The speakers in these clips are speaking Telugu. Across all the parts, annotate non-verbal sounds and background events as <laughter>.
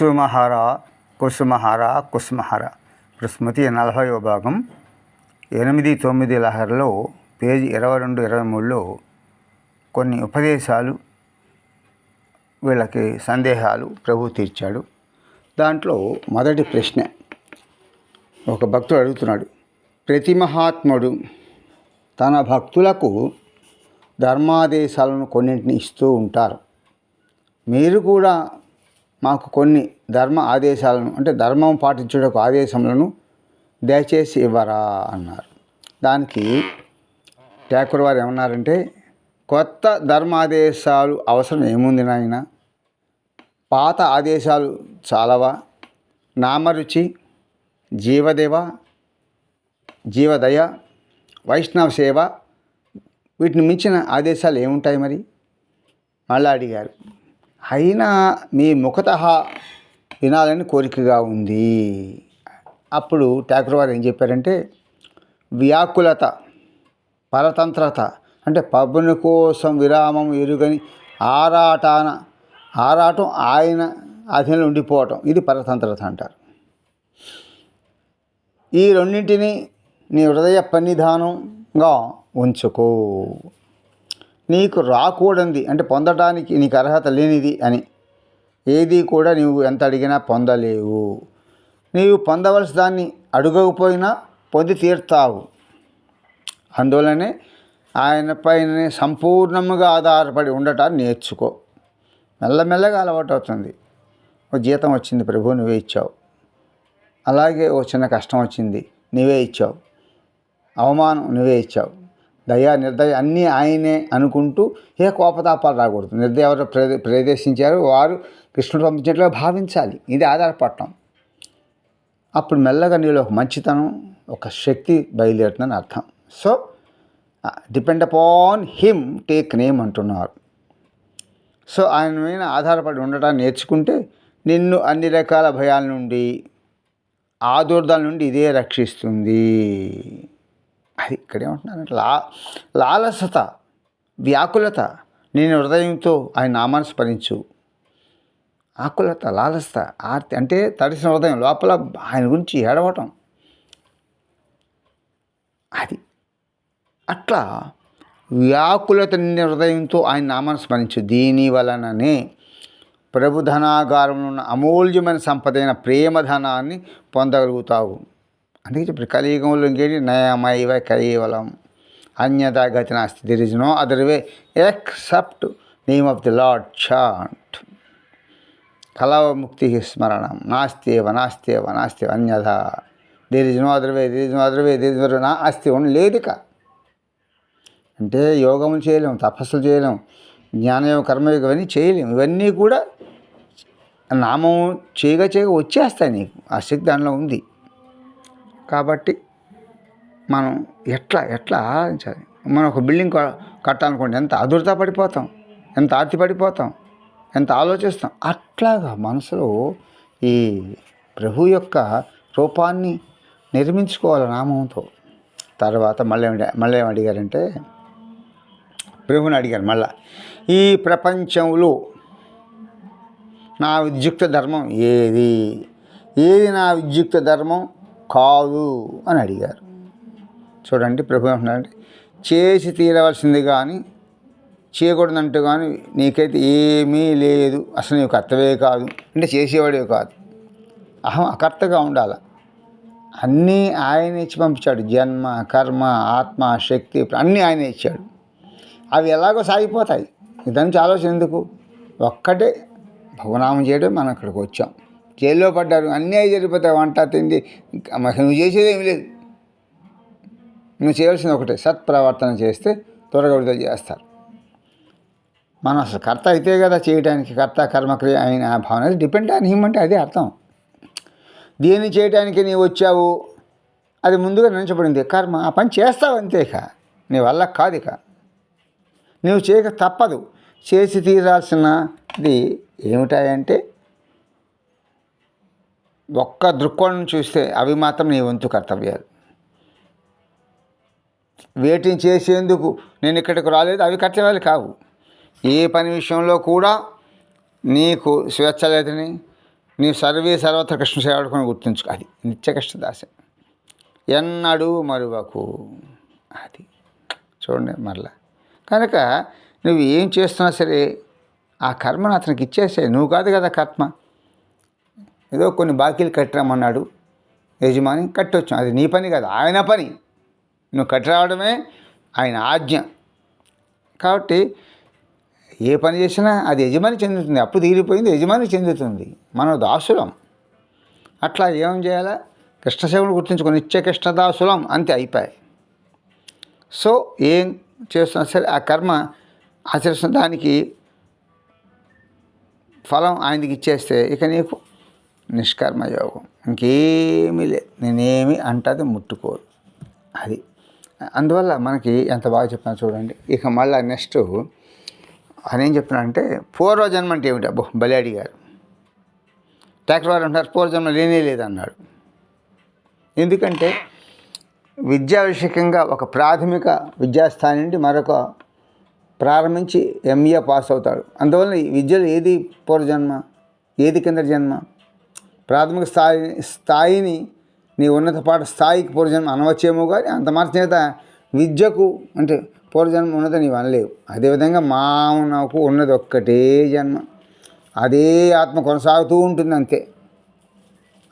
కుసుమహార కుసుమహార కుసుమహార. ఇప్పుడు స్మృతి నలభైవ భాగం. ఎనిమిది తొమ్మిది లహరలో పేజీ ఇరవై రెండు ఇరవై మూడులో కొన్ని ఉపదేశాలు వీళ్ళకి సందేహాలు ప్రభు తీర్చాడు. దాంట్లో మొదటి ప్రశ్న ఒక భక్తుడు అడుగుతున్నాడు ప్రతి మహాత్ముడు తన భక్తులకు ధర్మాదేశాలను కొన్నింటిని ఇస్తూ ఉంటారు. మీరు కూడా మాకు కొన్ని ధర్మ ఆదేశాలను అంటే ధర్మం పాటించుటకు ఆదేశములను దయచేసి ఇవ్వరా అన్నారు. దానికి ఠాకూర్ వారు ఏమన్నారంటే కొత్త ధర్మాదేశాలు అవసరం ఏముంది నాయన? పాత ఆదేశాలు చాలవా? నామరుచి జీవదేవ జీవదయ వైష్ణవ సేవ వీటిని మించిన ఆదేశాలు ఏముంటాయి మరి? మళ్ళీ అడిగారు. అయినా మీ ముఖత వినాలని కోరికగా ఉంది. అప్పుడు ఠాకూర్ వారు ఏం చెప్పారంటే వ్యాకులత పరతంత్రత అంటే పబ్బుని కోసం విరామం ఎరుగని ఆరాటాన ఆరాటం ఆయన అధీనంలో ఉండిపోవటం ఇది పరతంత్రత అంటారు. ఈ రెండింటిని నీ హృదయ పన్నిధానంగా ఉంచుకో. నీకు రాకూడంది అంటే పొందడానికి నీకు అర్హత లేనిది అని. ఏది కూడా నీవు ఎంత అడిగినా పొందలేవు. నీవు పొందవలసిన దాన్ని అడగకపోయినా పొంది తీర్తావు. అందువలనే ఆయన పైన సంపూర్ణంగా ఆధారపడి ఉండటాన్ని నేర్చుకో. మెల్లమెల్లగా అలవాటు అవుతుంది. ఓ జీతం వచ్చింది ప్రభు నువ్వే ఇచ్చావు. అలాగే ఓ చిన్న కష్టం వచ్చింది నువ్వే ఇచ్చావు. అవమానం నువ్వే ఇచ్చావు. దయ నిర్దయ అన్నీ ఆయనే అనుకుంటూ ఏ కోపతాపాలు రాకూడదు. నిర్దయ ఎవరు ప్రదే ప్రదేశించారు? వారు కృష్ణుడు పంపించినట్లుగా భావించాలి. ఇది ఆధారపడటం. అప్పుడు మెల్లగా నీలో ఒక మంచితనం ఒక శక్తి బయలుదేరుతుందని అర్థం. So depend upon him take name అంటున్నారు. సో ఆయన మీద ఆధారపడి ఉండటాన్ని నేర్చుకుంటే నిన్ను అన్ని రకాల భయాల నుండి ఆదుర్దాల నుండి ఇదే రక్షిస్తుంది. అది ఇక్కడే ఏమంటున్నానంటే లా లాలసత వ్యాకులత నేను హృదయంతో ఆయన నామాన్ని స్మరించు. ఆకులత లాలసత ఆర్తి అంటే తడిసిన హృదయం లోపల ఆయన గురించి ఏడవటం. అది. అట్లా వ్యాకులత నిన్న హృదయంతో ఆయన నామాన్ని స్మరించు. దీని వలననే ప్రభుధనాగారంలో ఉన్న అమూల్యమైన సంపదైన ప్రేమధనాన్ని పొందగలుగుతావు. అందుకే చెప్పి కలియుగంలో ఇంకేంటి? నయమైవ కేవలం అన్యదా గతి నాస్తి there is no other way except name of the lord chant. కలవముక్తి స్మరణం. నాస్తివ నాస్త్యేవ నాస్త్యేవ అన్యథ there is no other way there is no other way there is నా అస్తి లేదు ఇక అంటే యోగములు చేయలేము తపస్సులు చేయలేము జ్ఞానయోగ కర్మయోగం ఇవన్నీ చేయలేము ఇవన్నీ కూడా నామం చేయగా చేయగా వచ్చేస్తాయి నీకు. ఆ శక్తి దానిలో ఉంది. కాబట్టి మనం ఎట్లా ఎట్లా ఆలోచించాలి? మనం ఒక బిల్డింగ్ కట్టాలనుకోండి ఎంత అదుర్తా పడిపోతాం ఎంత ఆర్తి పడిపోతాం ఎంత ఆలోచిస్తాం. అట్లాగా మనసులో ఈ ప్రభు యొక్క రూపాన్ని నిర్మించుకోవాలి నామంతో. తర్వాత మళ్ళీ మళ్ళీ అడిగారంటే ప్రభుని అడిగారు మళ్ళా ఈ ప్రపంచంలో నా విద్యుక్త ధర్మం ఏది? ఏది నా విద్యుక్త ధర్మం? కాదు అని అడిగారు. చూడండి ప్రభు ఏమంటున్నారంటే చేసి తీరవలసింది కానీ చేయకూడదంటూ కానీ నీకైతే ఏమీ లేదు. అసలు నీకు కర్తవే కాదు. అంటే చేసేవాడే కాదు. అహం అకర్తగా ఉండాలి. అన్నీ ఆయన ఇచ్చి పంపించాడు. జన్మ కర్మ ఆత్మ శక్తి అన్నీ ఆయన ఇచ్చాడు. అవి ఎలాగో సాగిపోతాయి. దాని నుంచి ఆలోచన ఎందుకు? ఒక్కటే భవనామం చేయడం మనం ఇక్కడికి వచ్చాం. జైల్లో పడ్డారు అన్నీ అవి జరిగిపోతాయి వంట తిండి. నువ్వు చేసేది ఏమి లేదు. నువ్వు చేయాల్సింది ఒకటే సత్ప్రవర్తన చేస్తే త్వరగా విడుదల చేస్తారు. మనం అసలు కర్త అయితే కదా చేయడానికి కర్త కర్మక్రియ అయిన ఆ భావన. డిపెండ్ ఆన్ హిమ్ అంటే అదే అర్థం. దీన్ని చేయడానికి నీవు వచ్చావు అది ముందుగా నిర్ణయించబడింది. కర్మ ఆ పని చేస్తావు అంతేక నీ వల్ల కాదు ఇక. నువ్వు చేయక తప్పదు. చేసి తీరాల్సినది ఏమిటాయంటే ఒక్క దృక్కోణం చూస్తే అవి మాత్రం నీ వంతు కర్తవ్యాలు. వేటిని చేసేందుకు నేను ఇక్కడికి రాలేదు అవి కర్తవ్యాలు కావు. ఏ పని విషయంలో కూడా నీకు స్వేచ్ఛ లేదని నీ సర్వే సర్వత్ర కృష్ణ సేవడుకొని గుర్తుంచుకో. అది నిత్య కృష్ణదాస ఎన్నడూ మరువకు. అది చూడండి మరలా. కనుక నువ్వు ఏం చేస్తున్నా సరే ఆ కర్మను అతనికి ఇచ్చేసే నువ్వు కాదు కదా కర్మ. ఏదో కొన్ని బాకీలు కట్టమన్నాడు యజమాని కట్టొచ్చు అది నీ పని కాదు ఆయన పని. నువ్వు కట్టరావడమే ఆయన ఆజ్ఞ. కాబట్టి ఏ పని చేసినా అది యజమాని చెందుతుంది. అప్పు తీరిపోయింది యజమాని చెందుతుంది. మనం దాసులం. అట్లా ఏం చేయాలా? కృష్ణసేవుని గుర్తుంచుకొని ఇచ్చే కృష్ణదాసులం అంతే అయిపోయాయి. సో ఏం చేస్తున్నా సరే ఆ కర్మ ఆచరిస్తున్న దానికి ఫలం ఆయనకి ఇచ్చేస్తే ఇక నీకు నిష్కర్మ యోగం. ఇంకేమీ లేదు నేనేమి అంటది ముట్టుకోదు. అది. అందువల్ల మనకి ఎంత బాగా చెప్పినా చూడండి ఇక మళ్ళీ నెక్స్ట్ ఆయన ఏం చెప్తున్నా అంటే పూర్వజన్మ అంటే ఏమిటి? అబ్బో బలి అడిగారు ట్రాక్టర్ వారు అంటారు పూర్వజన్మ లేనే లేదన్నాడు. ఎందుకంటే విద్యా విషయకంగా ఒక ప్రాథమిక విద్యాస్థాయి నుండి మరొక ప్రారంభించి ఎంఏ పాస్ అవుతాడు. అందువల్ల ఈ విద్యలో ఏది పూర్వజన్మ ఏది కింద జన్మ? ప్రాథమిక స్థాయి స్థాయిని నీ ఉన్నత పాఠ స్థాయికి పూర్వజన్మ అనవచ్చేమో కానీ అంత మార్చి విద్యకు అంటే పూర్వజన్మ ఉన్నత నీవు అనలేవు. అదేవిధంగా మానవుకు ఉన్నది ఒక్కటే జన్మ. అదే ఆత్మ కొనసాగుతూ ఉంటుంది అంతే.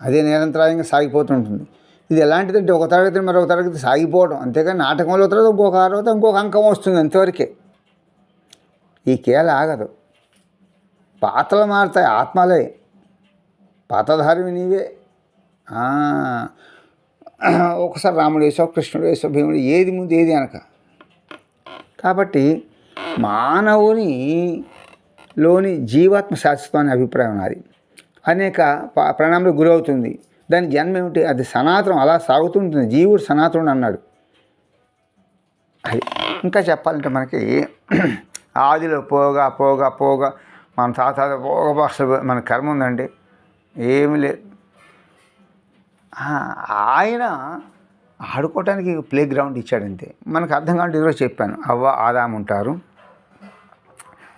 అదే నిరంతరాయంగా సాగిపోతుంటుంది ఇది ఎలాంటిదంటే ఒక తరగతి మరొక తరగతి సాగిపోవడం. అంతేకాని నాటకంలో తర్వాత ఇంకొక తర్వాత ఇంకొక అంకం వస్తుంది అంతవరకే. ఈ కేల ఆగదు. పాత్రలు మారుతాయి ఆత్మలే. పాతధారివి నీవే ఒకసారి రాముడు వేసావు కృష్ణుడు వేసావు భీముడు ఏది ముందు ఏది అనక కాబట్టి మానవుని లోని జీవాత్మ శాశ్వతం అనే అభిప్రాయం ఉన్నది అనేక ప- గురవుతుంది దాని జన్మ ఏమిటి అది సనాతనం అలా సాగుతుంటుంది జీవుడు సనాతనుడు అన్నాడు అది ఇంకా చెప్పాలంటే మనకి ఆదిలో పోగా పోగా పోగా మన తాత పోగా భాష మన కర్మ ఉందండి ఏమి లేదు ఆయన ఆడుకోవటానికి ప్లే గ్రౌండ్ ఇచ్చాడంతే. మనకు అర్థం కావాలంటే ఈరోజు చెప్పాను. అవ్వ ఆదాము ఉంటారు.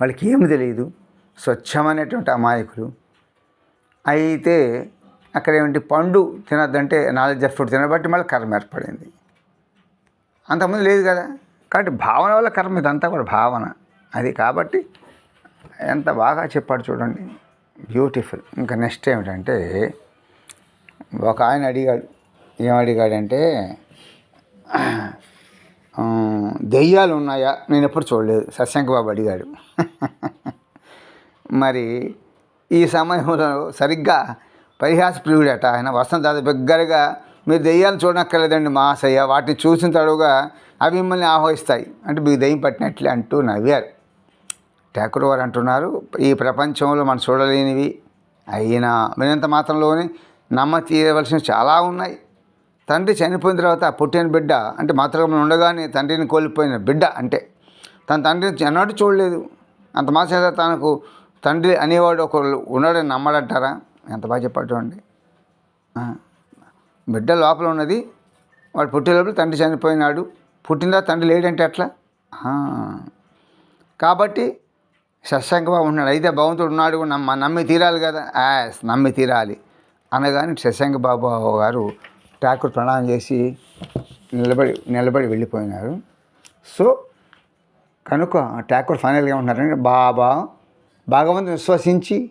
వాళ్ళకి ఏమి తెలియదు స్వచ్ఛమైనటువంటి అమాయకులు. అయితే అక్కడ ఏమిటి పండు తినద్దంటే నాలెడ్జ్ ఆఫ్ ఫుడ్ తినబట్టి మళ్ళీ కర్మ ఏర్పడింది. అంతకుముందు లేదు కదా. కాబట్టి భావన వల్ల కర్మ ఇదంతా కూడా భావన. అది కాబట్టి ఎంత బాగా చెప్పాడు చూడండి. బ్యూటిఫుల్. ఇంకా నెక్స్ట్ ఏమిటంటే ఒక ఆయన అడిగాడు ఏం అడిగాడంటే దెయ్యాలు ఉన్నాయా? నేను ఎప్పుడు చూడలేదు. సత్యంక బాబు అడిగాడు. <laughs> మరి ఈ సమయంలో సరిగ్గా పరిహాస ప్రియుడట ఆయన వసంత దగ్గరగా బిగ్గరగా మీరు దెయ్యాలు చూడనక్కర్లేదండి మాసయ్య వాటిని చూసిన తడుగా అవి మిమ్మల్ని ఆహ్వానిస్తాయి అంటే మీకు దెయ్యం పట్టినట్లే అంటూ నవ్వారు. ఠాకూర్ వారు అంటున్నారు ఈ ప్రపంచంలో మనం చూడలేనివి అయినా వినంత మాత్రంలోనే నమ్మ తీయవలసినవి చాలా ఉన్నాయి. తండ్రి చనిపోయిన తర్వాత పుట్టిన బిడ్డ అంటే మాతృగమనం ఉండగానే తండ్రిని కోల్పోయిన బిడ్డ అంటే తన తండ్రిని ఎన్నడూ చూడలేదు. అంత మాత్రం తనకు తండ్రి అనేవాడు ఒకరు ఉన్నాడని నమ్మడంటారా? ఎంత బాగా చెప్పండి బిడ్డ లోపల ఉన్నది. వాడు పుట్టే లోపల తండ్రి చనిపోయినాడు. పుట్టిందా తండ్రి లేడంటే ఎట్లా? కాబట్టి శశాంకబాబు ఉన్నాడు. అయితే భగవంతుడు ఉన్నాడు నమ్మ నమ్మి తీరాలి కదా. యాస్ నమ్మి తీరాలి. అనగానే శశాంక బాబు గారు ఠాకూర్ ప్రణామం చేసి నిలబడి నిలబడి వెళ్ళిపోయినారు. సో కనుక ఠాకూర్ ఫైనల్గా ఉంటున్నారంటే బాబా భగవంతుని విశ్వసించి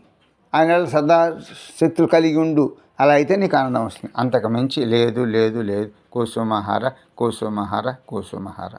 ఆయన సదా శక్తులు కలిగి ఉండు. అలా అయితే నీకు ఆనందం వస్తుంది. అంతకు మించి లేదు లేదు లేదు. కోసుమహార కోసుమహార కోసుమహార